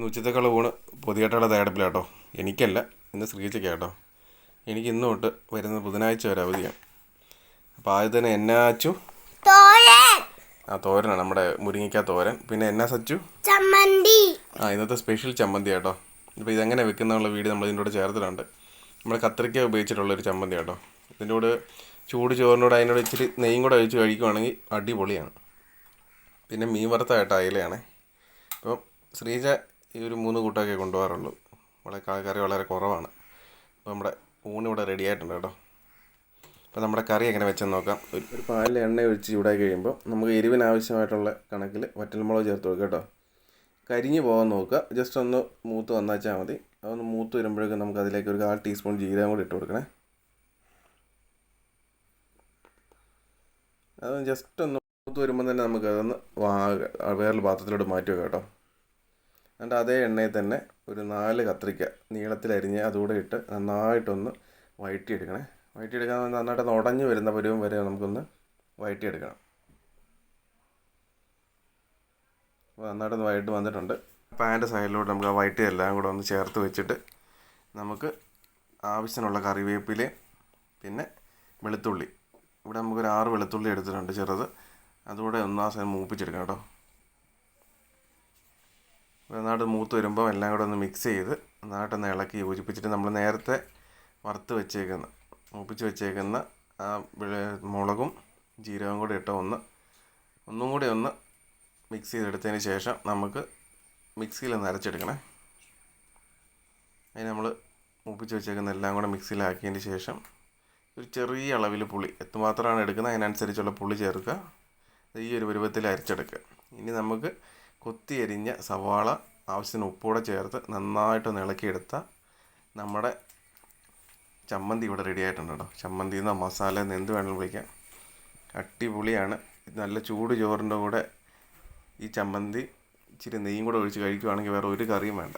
ഇന്ന് ഉച്ചത്തേക്കുള്ള ഊണ് പുതിയായിട്ടുള്ള തയ്യാറെടുപ്പില്ല കേട്ടോ എനിക്കല്ല ഇന്ന് ശ്രീജയ്ക്ക് കേട്ടോ എനിക്ക് ഇന്ന് തൊട്ട് വരുന്ന ബുധനാഴ്ച വരെ അവധിയാണ്. അപ്പോൾ ആദ്യം തന്നെ എന്നാച്ചു അച്ചു? ആ തോരനാണ് നമ്മുടെ മുരിങ്ങിക്ക തോരൻ. പിന്നെ എന്നാ സച്ചു? ചമ്മന്തി. ആ ഇന്നത്തെ സ്പെഷ്യൽ ചമ്മന്തി കേട്ടോ ഇപ്പോൾ ഇതെങ്ങനെ വെക്കുന്നുള്ള വീഡിയോ നമ്മൾ ഇതിന്റെ കൂടെ ചേർത്തിട്ടുണ്ട്. നമ്മൾ കത്രിക്ക ഉപയോഗിച്ചിട്ടുള്ളൊരു ചമ്മന്തി കേട്ടോ ഇതിന്റെ കൂടെ ചൂട് ചോറിനോട് അതിനോട് ഇച്ചിരി നെയ്യും കൂടെ ഒഴിച്ച് കഴിക്കുവാണെങ്കിൽ അടിപൊളിയാണ്. പിന്നെ മീൻ വറുത്തായിട്ട് അയിലയാണ്. അപ്പം ശ്രീജ ഈ ഒരു മൂന്ന് കൂട്ടമൊക്കെ കൊണ്ടുപോകാറുള്ളൂ. വളരെ കറി വളരെ കുറവാണ്. അപ്പോൾ നമ്മുടെ ഊണ് ഇവിടെ റെഡി ആയിട്ടുണ്ട് കേട്ടോ. അപ്പോൾ നമ്മുടെ കറി എങ്ങനെ വെച്ചെന്ന് നോക്കാം. ഒരു പാലിൽ എണ്ണ ഒഴിച്ച് ചൂടായി കഴിയുമ്പോൾ നമുക്ക് എരിവിന് ആവശ്യമായിട്ടുള്ള കണക്കിൽ വറ്റൽമുളക് ചേർത്ത് കൊടുക്കുക കേട്ടോ. കരിഞ്ഞു പോകാൻ നോക്കുക. ജസ്റ്റ് ഒന്ന് മൂത്ത് വന്നാച്ചാൽ മതി. അതൊന്ന് മൂത്ത് വരുമ്പോഴേക്കും നമുക്ക് അതിലേക്ക് ഒരു കാൽ ടീസ്പൂൺ ജീരകം കൂടി ഇട്ട് കൊടുക്കണേ. അത് ജസ്റ്റ് ഒന്ന് മൂത്ത് വരുമ്പോൾ തന്നെ നമുക്ക് അതൊന്ന് വാ വേറൊരു പാത്രത്തിലോട്ട് മാറ്റി വെക്കാം കേട്ടോ. എന്നിട്ട് അതേ എണ്ണയിൽ തന്നെ ഒരു നാല് കത്രിക്ക നീളത്തിലരിഞ്ഞ് അതുകൂടെ ഇട്ട് നന്നായിട്ടൊന്ന് വഴറ്റിയെടുക്കണേ. വഴറ്റിയെടുക്കാൻ നന്നായിട്ട് ഒന്ന് ഉടഞ്ഞു വരുന്ന പരുവം വരെ നമുക്കൊന്ന് വഴറ്റിയെടുക്കണം. അപ്പോൾ നന്നായിട്ടൊന്ന് വൈകിട്ട് വന്നിട്ടുണ്ട്. പാന്റെ സൈഡിലോട്ട് നമുക്ക് ആ വൈറ്റ് എല്ലാം കൂടെ ഒന്ന് ചേർത്ത് വെച്ചിട്ട് നമുക്ക് ആവശ്യത്തിനുള്ള കറിവേപ്പിലയും പിന്നെ വെളുത്തുള്ളി. ഇവിടെ നമുക്കൊരു ആറ് വെളുത്തുള്ളി എടുത്തിട്ടുണ്ട് ചെറുത്. അതുകൂടെ ഒന്ന് ആ സമയം മൂപ്പിച്ചെടുക്കണം കേട്ടോ. നന്നായിട്ട് മൂത്ത് വരുമ്പോൾ എല്ലാം കൂടെ ഒന്ന് മിക്സ് ചെയ്ത് നന്നായിട്ടൊന്ന് ഇളക്കി യോജിപ്പിച്ചിട്ട് നമ്മൾ നേരത്തെ വറുത്ത് വെച്ചേക്കുന്ന മൂപ്പിച്ച് വെച്ചേക്കുന്ന ആ മുളകും ജീരകവും കൂടി ഇട്ട ഒന്ന് ഒന്നും കൂടി ഒന്ന് മിക്സ് ചെയ്തെടുത്തതിന് ശേഷം നമുക്ക് മിക്സിയിൽ ഒന്ന് അരച്ചെടുക്കണേ. അതിന് നമ്മൾ മൂപ്പിച്ച് വെച്ചേക്കുന്ന എല്ലാം കൂടെ മിക്സിയിലാക്കിയതിന് ശേഷം ഒരു ചെറിയ അളവിൽ പുളി എത്രമാത്രമാണ് എടുക്കുന്നത് അതിനനുസരിച്ചുള്ള പുളി ചേർക്കുക. ഈ ഒരു പരുവത്തിൽ അരച്ചെടുക്കുക. ഇനി നമുക്ക് കൊത്തി എരിഞ്ഞ സവാള ആവശ്യത്തിന് ഉപ്പൂടെ ചേർത്ത് നന്നായിട്ടൊന്ന് ഇളക്കിയെടുത്ത നമ്മുടെ ചമ്മന്തി ഇവിടെ റെഡി ആയിട്ടുണ്ട് കേട്ടോ. ചമ്മന്തി എന്നോ മസാല എന്ന് എന്ത് വേണമെങ്കിലും വിളിക്കാം അടിപൊളിയാണ്. നല്ല ചൂട് ചോറിന്റെ കൂടെ ഈ ചമ്മന്തി ഇച്ചിരി നെയ്യും കൂടെ ഒഴിച്ച് കഴിക്കുവാണെങ്കിൽ വേറെ ഒരു കറിയും വേണ്ട.